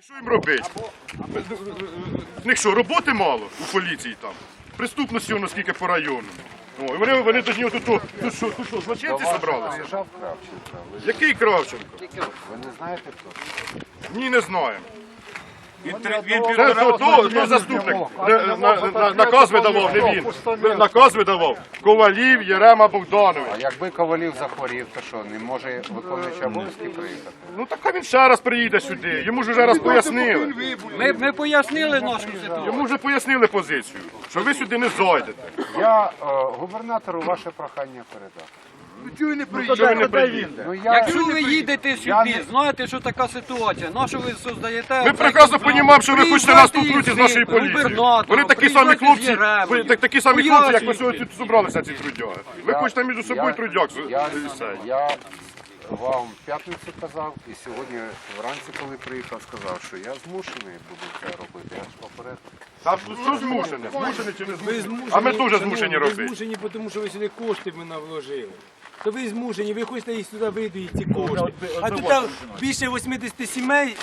Що їм робити? В них що, роботи мало у поліції там? Преступності нас скільки по району. О, і вони, вони до тут, тут, тут що, тут що, злочинці зібралися? Кравченко. Який Кравченко? ви не знаєте хто? Ні, не знаємо. Він, три- він Це півтора то, то, то заступник. На- на- Наказ видавав, не він. Наказ видавав. Ковалів Єрема Богданович. А якби Ковалів захворів, то що, не може виконуючий обов'язки приїхати? Ну так а він ще раз приїде сюди. Йому ж вже раз пояснили. Ми, ми пояснили нашу ситуацію. Йому вже пояснили позицію, що ви сюди не зайдете. Я е, губернатору ваше прохання передав. Не приїдете? Ну, я, Якщо ви їдете сюди, не- знаєте, що така ситуація, на що ви создаєте? Ми прекрасно розуміємо, що ви хочете нас тут з нашої поліції. Вони такі самі хлопці, ви так- такі самі хлопці, як ви сьогодні тут зібралися ці трудяги. Ви я- хочете між собою я- трудяг. Я, вам в п'ятницю казав, і сьогодні вранці, коли приїхав, сказав, що я змушений буду це робити. Я ж попередив. Та що змушені? Змушені чи не змушені? А ми теж змушені робити. змушені, тому що ви сюди кошти мене вложили. То ви змушені, ви хочете їх сюди видаїти ці кошти. А тут там більше 80 сімей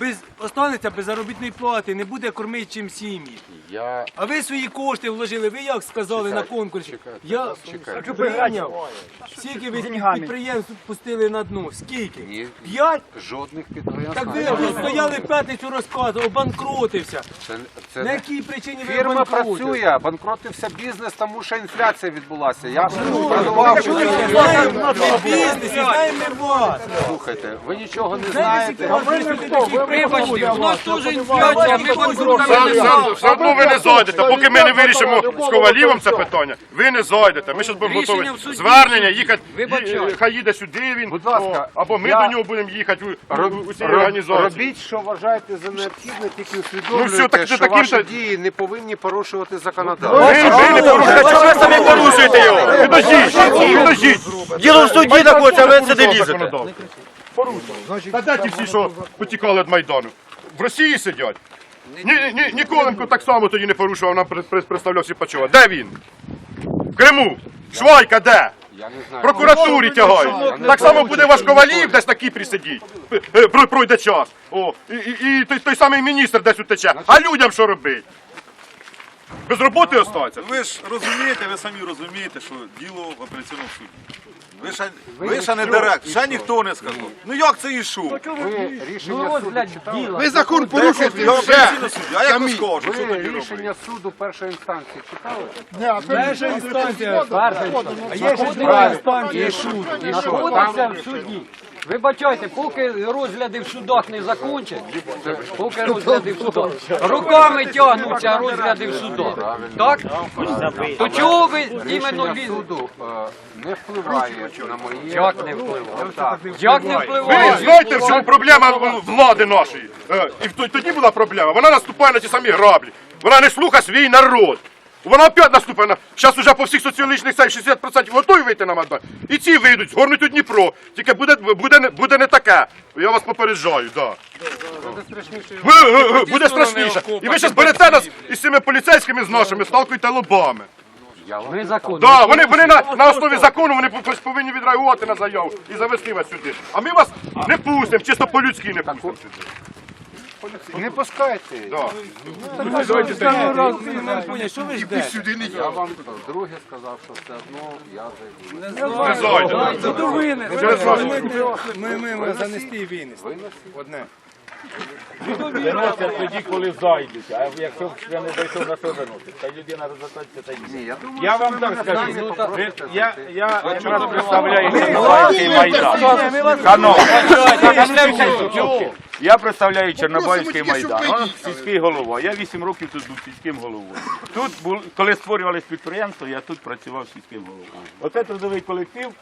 без останеться без заробітної плати, не буде кормити чим сім'ї. Я А ви свої кошти вложили, ви як сказали на конкурсі? чекайте, Я чекайте. прийняв. Скільки ви підприємств пустили на дно? Скільки? Ні. П'ять? жодних підприємств. Так ви не тут стояли в п'ятницю розказував, обанкротився. Це, це На не- якій причині ви Фірма обанкротились? працює, банкротився бізнес, тому що інфляція відбулася. Я продавав, що Знаємо бізнес, і знаємо вас. слухайте, ви нічого не Знаєте, знаєте. Вибачте, у нас теж інфляція, ми банкрутами Все, все, одно ви не зайдете. Поки ми не вирішимо з Ковалівом це питання, ви не зайдете. Ми зараз будемо готові звернення, їхати, Вибачаю. хай їде сюди він, Будь ласка, або ми до нього будемо їхати у, цій організації. Робіть, що вважаєте за необхідне, тільки усвідомлюйте, Ну, все, так ти що ваші дії не повинні порушувати законодавство. Ви, не порушуєте, чого ви самі порушуєте його? Підождіть, підождіть. Діло в суді знаходиться, а ви сюди лізете. Порушив. Та де ті всі, що потікали від Майдану? В Росії сидять. Ні, ні, Ніколенко так само тоді не порушував, нам представляв Сіпачова. Де він? В Криму. Швайка де? Прокуратурі тягають. Так само буде ваш Ковалів десь на Кіпрі сидіть. Е, е, про- Пройде час. О, і, і, і той, той самий міністр десь утече. А людям що робити? Без роботи остаться? Ви ж розумієте, ви самі розумієте, що діло в апеляційному суді. Ви ще, ви ще не директ, ще ніхто не сказав. Ну як це ішов? Ви рішення суду читали? Ви закон порушуєте Я вже. апеляційний суд, а як скажу, що Ви тоді робити? рішення суду першої інстанції читали? Перша інстанція. А є ще друга інстанція. І і? Знаходиться в суді. Вибачайте, поки розгляди в судах не закончать, поки розгляди в судах, руками тягнуться розгляди в судах. Так? То чого ви іменно суду е, не впливає на моє... Як не впливає? Як не Ви знаєте, в чому проблема влади нашої? Е, І в той- тоді була проблема. Вона наступає на ті самі граблі. Вона не слухає свій народ. Вона опять наступає на. Зараз уже по всіх соціологічних сайтах 60% готові вийти на Майдан. І ці вийдуть, згорнуть у Дніпро. Тільки буде, буде, не- буде не таке. Я вас попереджаю, да. Ви- ви- ви- Буде страшніше. І ви зараз берете нас із цими поліцейськими з нашими, сталкуєте лобами. Ми закон. Да, вони, вони на, на основі закону вони повинні відреагувати на заяву і завести вас сюди. А ми вас не пустимо, чисто по-людськи не пустимо сюди. Не пускайте. Да. Що ви ждете? Я вам друге сказав, що все одно я зайду. Не до вини. Через. Ми занести і винести. Одне. Виносять тоді, коли зайдуть. А якщо ще не дійшов на що виносить, та людина роззаточиться та й Ні, я Я вам так скажу. Ви- Я, я якраз представляю Чорнобайський майдан. Шановні, я представляю Чорнобайський майдан. Он сільський голова. Я 8 років тут був сільським головою. Тут коли створювалось підприємство, я тут працював сільським головою. Оце трудовий колектив,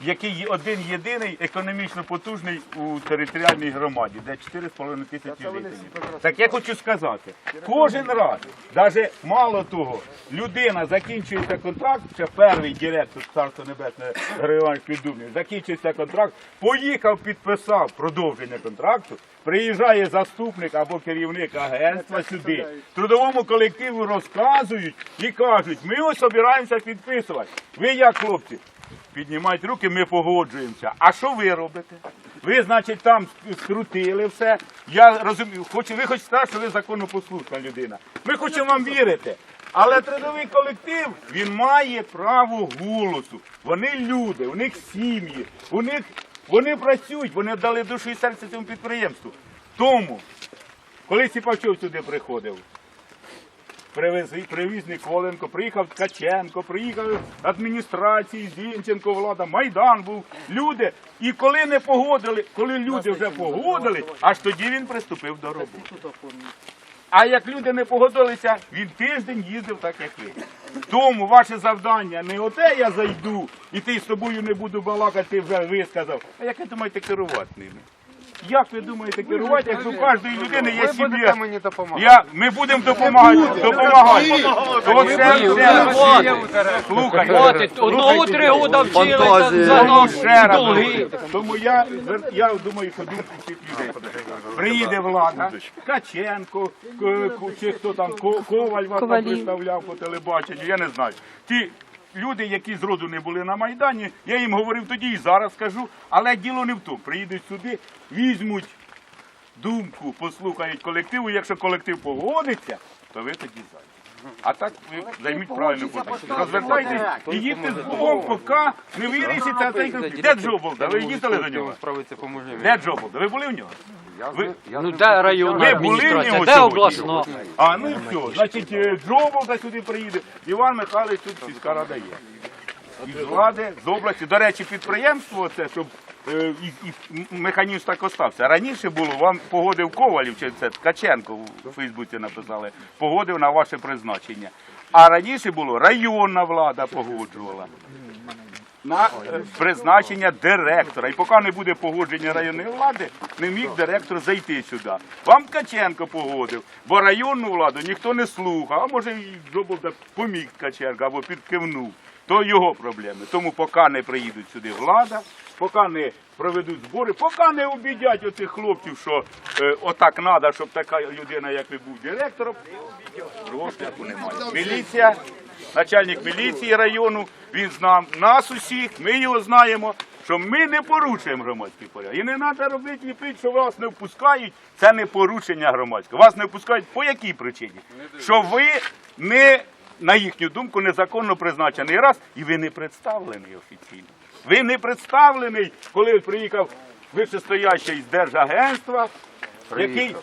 який один єдиний економічно потужний у територіальній громаді, де 4,5 тисячі жителів. Так я хочу сказати, кожен раз, навіть мало того, людина закінчується контракт, ще перший директор Царство Небесне Григорій Піддубний, закінчується контракт, поїхав, підписав продовження контракту, приїжджає заступник або керівник агентства сюди, трудовому колективу розказують і кажуть, ми ось збираємося підписувати. Ви як хлопці? Піднімають руки, ми погоджуємося. А що ви робите? Ви, значить, там скрутили все. Я розумію, хочу, ви хочете сказати, що ви законопослушна людина. Ми хочемо вам вірити. Але трудовий колектив він має право голосу. Вони люди, у них сім'ї, у них вони працюють, вони дали душу і серце цьому підприємству. Тому, коли Сіпачов сюди приходив, привез, привіз Николенко, приїхав Ткаченко, приїхав адміністрації, Зінченко, влада, Майдан був, люди. І коли не погодили, коли люди вже погодили, аж тоді він приступив до роботи. А як люди не погодилися, він тиждень їздив так, як ви. Тому ваше завдання не оте я зайду, і ти з тобою не буду балакати, ти вже висказав. А як ви думаєте керувати ними? Як ви думаєте керувати, якщо у кожної людини є сім'я? будете мені допомагати. Я, ми будемо допомагати. допомагати. Оце все. Слухай, Хватить, одного три года вчили за Тому нас ще раз долги. Тому я, я думаю, що думку всіх людей. Приїде влада, Ткаченко, К- Ку- чи хто там, Ко- Коваль вас там представляв по телебаченню, я не знаю. Ті люди, які зроду не були на Майдані, я їм говорив тоді і зараз скажу, але діло не в тому. Приїдуть сюди, візьмуть думку, послухають колективу, якщо колектив погодиться, то ви тоді зайдете. А так ви займіть правильну позицію. Розвертайтесь і їдьте з Богом, поки не вирішите цей конфлікт. Де Джоболда? Ви їздили до нього? Де Джоболда? Ви були в нього? Ви, Ну де районна Ви були в адміністрація, нього де сьогодні? обласна? А, ну і все. Значить, е, Джоболда сюди приїде. Іван Михайлович тут сільська рада є. Із влади, з області. До речі, підприємство це, щоб е, і, і механізм так остався. Раніше було, вам погодив Ковалів, чи це Ткаченко у Фейсбуці написали, погодив на ваше призначення. А раніше було районна влада погоджувала. На е, призначення директора. І поки не буде погодження районної влади, не міг директор зайти сюди. Вам Ткаченко погодив, бо районну владу ніхто не слухав, а може і Джоболда поміг Ткаченко або підкивнув. То його проблеми. Тому поки не приїдуть сюди влада, поки не проведуть збори, поки не обідять оцих хлопців, що е, отак треба, щоб така людина, як ви був директором, розгляду немає. Міліція, начальник міліції району, він знав нас усіх, ми його знаємо, що ми не порушуємо громадський порядок. І не треба робити ліпити, що вас не впускають. Це не порушення громадського. Вас не впускають по якій причині? Що ви не, на їхню думку, незаконно призначений раз, і ви не представлений офіційно. Ви не представлений, коли приїхав вищестоящий з Держагентства, який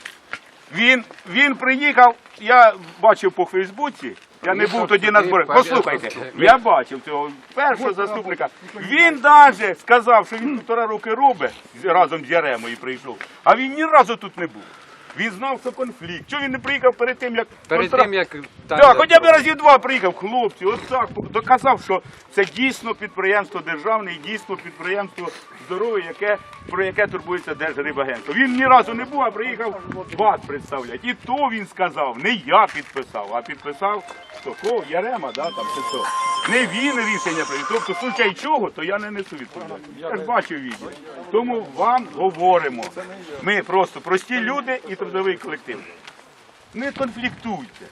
він, він приїхав, я бачив по Фейсбуці, я не був тоді на зборах. Послухайте, я бачив цього першого заступника. Він навіть сказав, що він півтора роки робить разом з Яремою прийшов, а він ні разу тут не був. Він знав, що конфлікт. Чого він не приїхав перед тим, як Перед контра- тим, як... так, хоча б разів два приїхав, хлопці, от так, доказав, що це дійсно підприємство державне і дійсно підприємство здорове, яке, про яке турбується Держрибагентство. Він ні разу не був, а приїхав вас представляти. І то він сказав, не я підписав, а підписав хто, Ярема, да, там, чи хто. Не він рішення прийняв. Тобто, в случай чого, то я не несу відповідальність. Я ж бачив відео. Тому вам говоримо. Ми просто прості люди і трудовий колектив. Не конфліктуйте.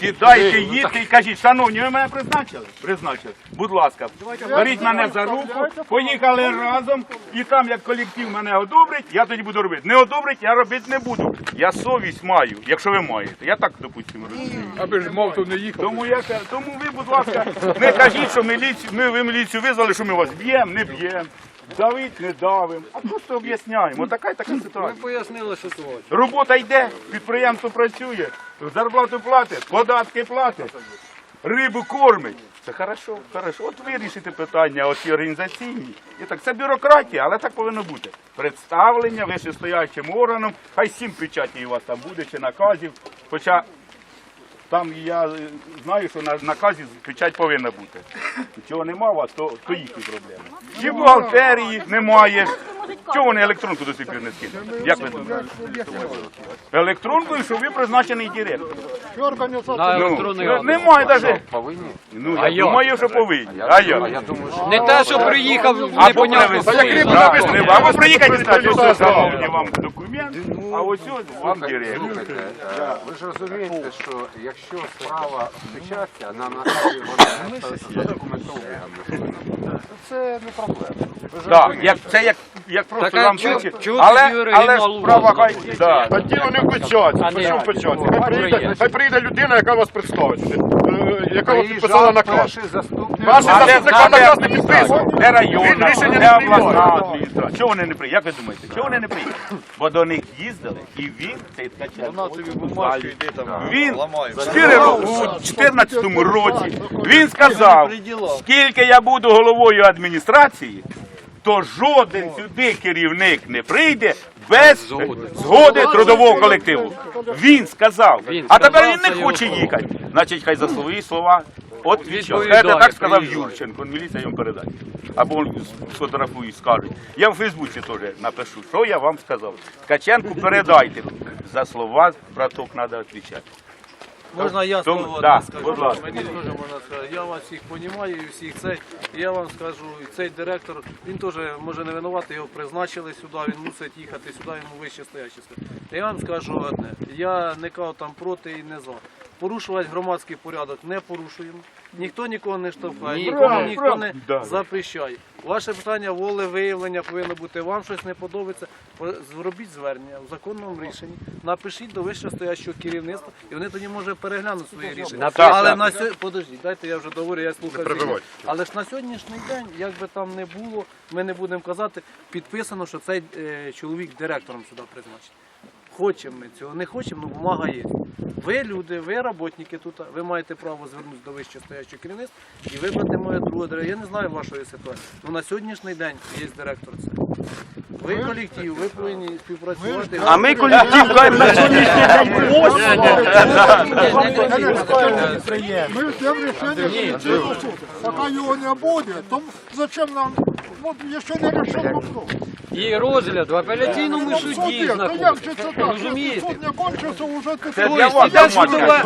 Сідайте, їдьте і кажіть, шановні, ви мене призначили? Призначили. Будь ласка, беріть мене за руку, поїхали разом, і там, як колектив мене одобрить, я тоді буду робити. Не одобрить, я робити не буду. Я совість маю, якщо ви маєте. Я так, допустимо, розумію. Аби ж мав, то не їхав. Тому я кажу, тому ви, будь ласка, не кажіть, що міліцію, ми ви міліцію визвали, що ми вас б'ємо, не б'ємо. Давить, не давимо, а просто об'ясняємо. Така і така ситуація. Пояснили ситуацію. Робота йде, підприємство працює, зарплату платить, податки платить, рибу кормить. Це хорошо, хорошо. От вирішите питання, оці організаційні. І так, це бюрократія, але так повинно бути. Представлення вищестоячим органом, хай сім печатів у вас там буде, чи наказів. Хоча там я знаю, що на наказі печать повинна бути. Чого нема у вас, то, то їхні проблеми. І бухгалтерії немає. Чого вони електронку до сих пір не скинули? Як ви думаєте? Електронкою, що ви призначений директор. На електронний Ну, адрес. немає навіть. Повинні? Ну, А я як? думаю, що повинні. А А я? я думаю, що Не те, що приїхав, Або непонятно привезли, хто. або або приїхати сказати, ось замовлені вам документ, а ось ось вам директор. Слухайте, е, ви ж розумієте, що якщо справа в печатці, а на вона задокументована. Це не проблема. Так, як, це як, як просто Так, а вам чого- кричать. чого але, але справа хай... Да. Та діло не в печаті. А При не чому як? печаті? Хай приїде, хай приїде людина, яка вас представить е, яка вас підписала приїжджав наказ. перший заступник. Перший А де, заступник а вам не підписує. де районна, Рішення де не обласна приймає. адміністрація? Чого вони не приїхали? Як ви думаєте? Чого вони не приїхали? Бо до них їздили, і він, цей Ткаченко, він в 4 ро- у 14 році, він сказав, скільки я буду головою адміністрації, то жоден сюди керівник не прийде без згоди трудового колективу. Він сказав. А тепер він не хоче їхати. Значить, хай за свої слова от Відповідає, Це так сказав. Юрченко, міліція йому передасть. Або сфотографую і скажуть. Я в Фейсбуці теж напишу, що я вам сказав. Ткаченку передайте. За слова, браток, треба відповідати. Можна я Тому- слово да, одне скажу? будь ласка. Мені теж можна сказати. Я вас всіх розумію, і всіх цей. І я вам скажу, і цей директор, він теж може не винувати, його призначили сюди, він мусить їхати сюди, йому вище стоячі. Я вам скажу одне. Я не кажу там проти і не за. Порушувати громадський порядок не порушуємо. Ніхто нікого не штовхає, Ні, нікому ніхто не запрещає. Ваше питання волевиявлення повинно бути. Вам щось не подобається. Зробіть звернення в законному рішенні, напишіть до вищестоящого керівництва, і вони тоді може переглянуть своє рішення. Але на сьогодні, подождіть, дайте я вже говорю, я слухаю. Але ж на сьогоднішній день, як би там не було, ми не будемо казати, підписано, що цей е, чоловік директором сюди призначений. Хочемо ми цього, не хочемо, ну бумага є. Ви люди, ви роботники тут, ви маєте право звернутися до вище стоячого керівництва і вибрати моє друге директора. Я не знаю вашої ситуації. Ну на сьогоднішній день є директор це. Ви колектив, ви повинні співпрацювати. А ми колектив кажемо на сьогоднішній Мы ждем решения Конституционного суда. Пока его не будет, то зачем нам, вот еще не решен вопрос. І розгляд в апеляційному суді то як же це так? Розумієте? Суд не кончився, уже ти Це для вас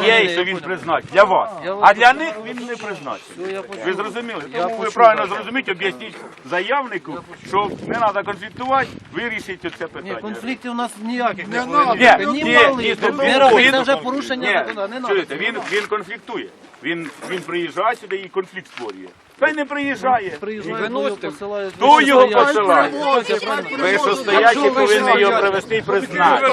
Є, що він призначить. Для вас. А для них він не почув. Ви зрозуміли? Тому ви правильно зрозумієте, об'ясніть заявнику, що не треба конфліктувати, вирішіть це Ні, питання. конфліктів у нас ніяких не бути. Ні, Ні, ні, ні, Це вже порушення Ні, не надо. він, він конфліктує. Він, він приїжджає сюди і конфлікт створює. Та й не приїжджає. Приїжджають, виносите. його посилає. Хто його стоячі повинні його привести і призначити.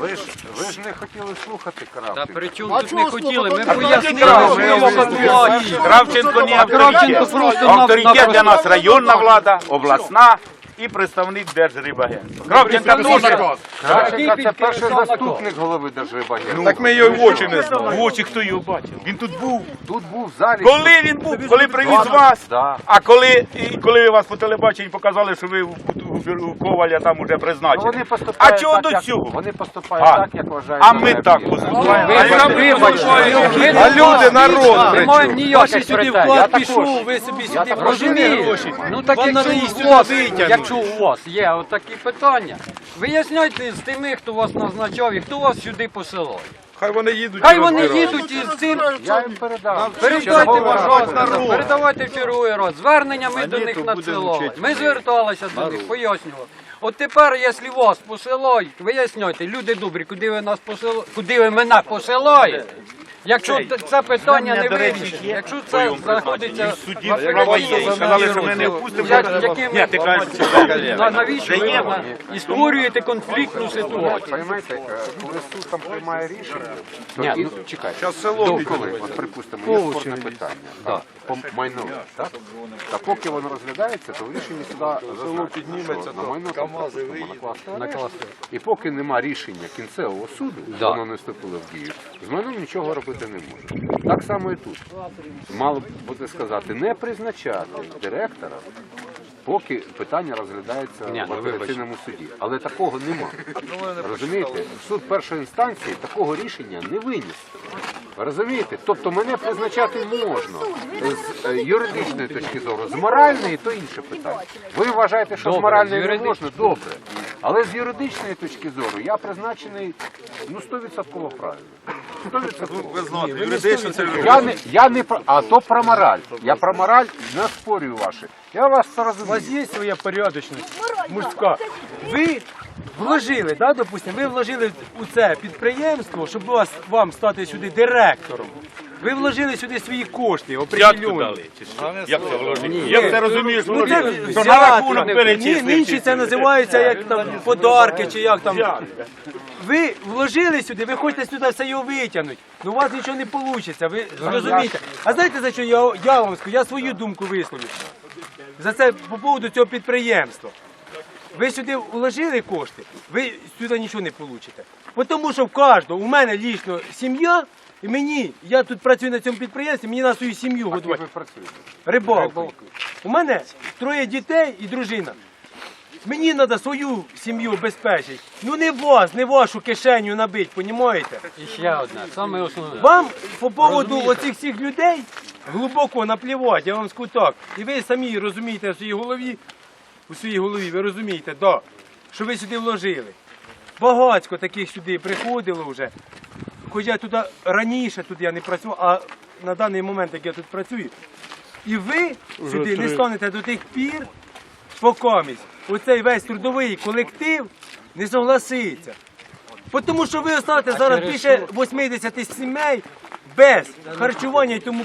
Ви ж, ви ж не хотіли слухати Та при чому тут не хотіли? Ми пояснили, Кравченко, що не авторитет. Авторитет для нас районна влада, обласна і представник Держрибагентства. Кравченка дуже. Кравченка це перший заступник голови Держвибагентства. Так ми його в очі не знаємо. В очі хто його бачив? Він тут був. Тут був в залі. Коли він був? Коли привіз вас? Да. А коли, і коли вас по телебаченню показали, що ви у, у, у Коваля там уже Ну, призначені. Вони А чого так, до як- цього? Вони поступають А, так, як вважають. А за ми так необхідне. поступаємо. А люди, народ, маємо Ваші ніяких сюди вклад пішов, ви собі сюди Розумієте? Ну так якщо надо їх у вас, якщо у вас є отакі питання, виясняйте з тими, хто вас назначав і хто вас сюди посилає. Хай вони їдуть. Хай вони їдуть із цим. Я їм передав. Передайте, пожалуйста, передавайте в черговий раз. Звернення ми до них надсилали. Ми зверталися до них, пояснювали. От тепер, якщо вас посилають, виясняйте, люди добрі, куди ви нас посилаєте, куди ви мене посилаєте. Якщо т- це питання не вирішить, вирішено, якщо це знаходиться в апеляційному Сказали, що ми не впустимо. я- яким Ні, ти кажеш, ви- на- навіщо ви на- і створюєте конфліктну ситуацію? Понимаєте, коли суд там приймає рішення, то Ні, ну, чекай, Зараз село до от припустимо, є спорне питання. Так, по майну, так? Та поки воно розглядається, то в рішенні суда село підніметься, на майно КАМАЗи Накласти. І поки нема рішення кінцевого суду, Да. воно не вступило в дію, з майном нічого робити не може. Так само і тут. Мало б бути сказати, не призначати директора, поки питання розглядається Ні, в ну, вибачте. апеляційному суді. Але такого нема. Розумієте, суд першої інстанції такого рішення не виніс. Ви Розумієте? Тобто мене призначати можна з е, юридичної точки зору, з моральної то інше питання. Ви вважаєте, що з моральної не можна? Добре. Але з юридичної точки зору я призначений ну 100% правильно. 100%. Ви знаєте, юридично це Я не, я не про, а то про мораль. Я про мораль не спорю ваші. Я вас У вас розумію. є своя порядочність мужська. Ви вложили, да, допустимо, ви вложили у це підприємство, щоб вас, вам стати сюди директором. Ви вложили сюди свої кошти, Взятку определені. дали, чи що? Як це вложити? Як це розумієш, Ну, вложити? це То на рахунок Ні, перечислити. Нинче це називається як там подарки чи як там. Ви вложили сюди, ви хочете сюди все його витягнути. Ну у вас нічого не вийде, ви зрозумієте. А знаєте за що я, я вам скажу? Я свою думку висловлю. За це по поводу цього підприємства. Ви сюди вложили кошти, ви сюди нічого не получите. Бо Тому що в кожного, у мене лічно сім'я, і мені, я тут працюю на цьому підприємстві, мені на свою сім'ю годувати. Ви працюєте. Рибалкою. У мене троє дітей і дружина. Мені треба свою сім'ю обезпечити. Ну не вас, не вашу кишеню набити, понімаєте? І ще одне, саме основне. Вам по поводу оцих всіх людей глибоко наплівати, я вам скажу так. І ви самі розумієте в своїй голові, у своїй голові, ви розумієте, да, що ви сюди вложили. Багацько таких сюди приходило вже. Хоч я туди раніше тут я не працював, а на даний момент, як я тут працюю, і ви сюди не станете до тих пір, покомість. Оцей весь трудовий колектив не согласиться. Тому що ви останете зараз більше 80 сімей без харчування і тому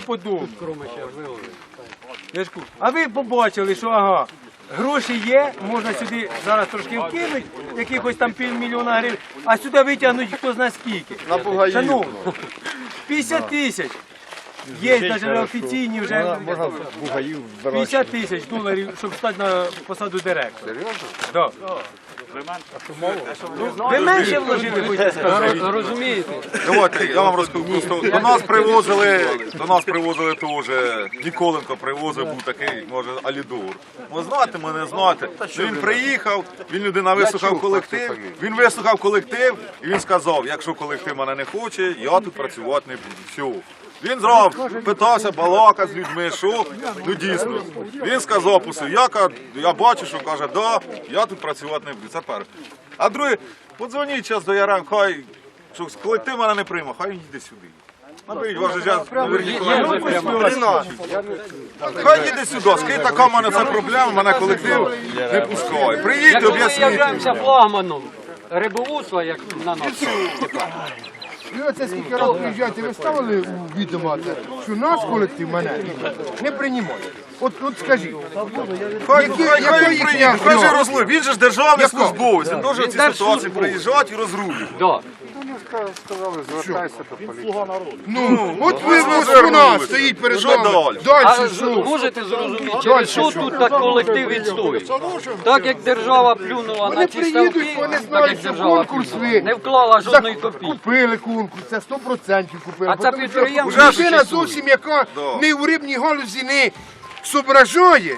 кажу, А ви побачили, що ага, гроші є, можна сюди зараз трошки вкинути, якихось там півмільйона гривень, а сюди витягнуть хто зна скільки. Шановні, 50 тисяч. Є навіть офіційні вже 50 тисяч доларів, щоб стати на посаду директора. Серйозно? Да. Ви менше вложили, хочете сказати? Розумієте? Давайте, я вам розкажу. Просто до нас привозили, до нас привозили теж, Ніколенко привозив, був такий, може, Алідор. Ви знаєте, мене знаєте. Ну, Він приїхав, він людина вислухав колектив, він вислухав колектив і він сказав, якщо колектив мене не хоче, я тут працювати не буду. Все. Він зразу питався, балакав з людьми, що ну дійсно. Він сказав, пусив, я, я бачу, що каже, да, я тут працювати не буду. Це перше. А друге, подзвоніть час до Ярем, хай що колектив мене не прийме, хай він йде сюди. Наберіть ваш час, Хай їде сюди, скажіть, така в мене це проблема, мене колектив не пускає. Приїдьте, Якщо ми являємося флагманом рибоводства, як на нас, Ви оце скільки разів приїжджаєте, ви ставили у відомо що наш колектив мене не приймає. От, от скажіть, Хай, Які- хай, хай він їхня приїде, хай же розлив. Він же ж державний службовець, він може ці ситуації приїжджати і розрулювати. да. Сказали, звертайся до поліції. ну, от ви ну, ось вона стоїть перед вами. А з- що? можете зрозуміти, через що тут так колектив відстоїть? Так як держава плюнула Вони на ці приїдуть, ставки, вони так знають, як що держава конкурс плюнула, ви не вклала жодної зак- копійки. Купили конкурс, це 100% купили. А це що підприємство Людина существує. зовсім яка не у рибній галузі не зображає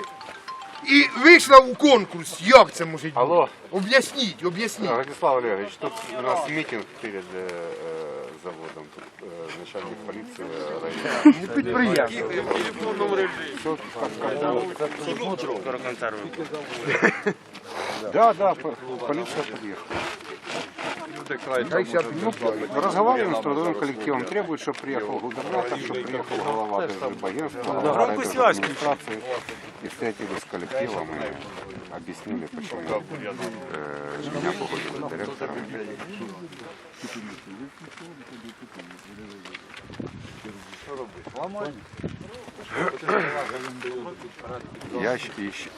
і вийшла у конкурс. Як це може бути? Алло, Об'ясніть, об'ясніть. Владислав Олегович, тут у нас митинг перед э, э, заводом. Тут э, начальник полиции э, района. Не підприємство. Да, да, по- полиция подъехала. Ну, разговариваем с трудовым коллективом, требует, чтобы приехал губернатор, чтобы приехал глава агентства, администрации. И встретились с коллективом и объяснили, почему э, меня погодили директором. Я щ- и щ-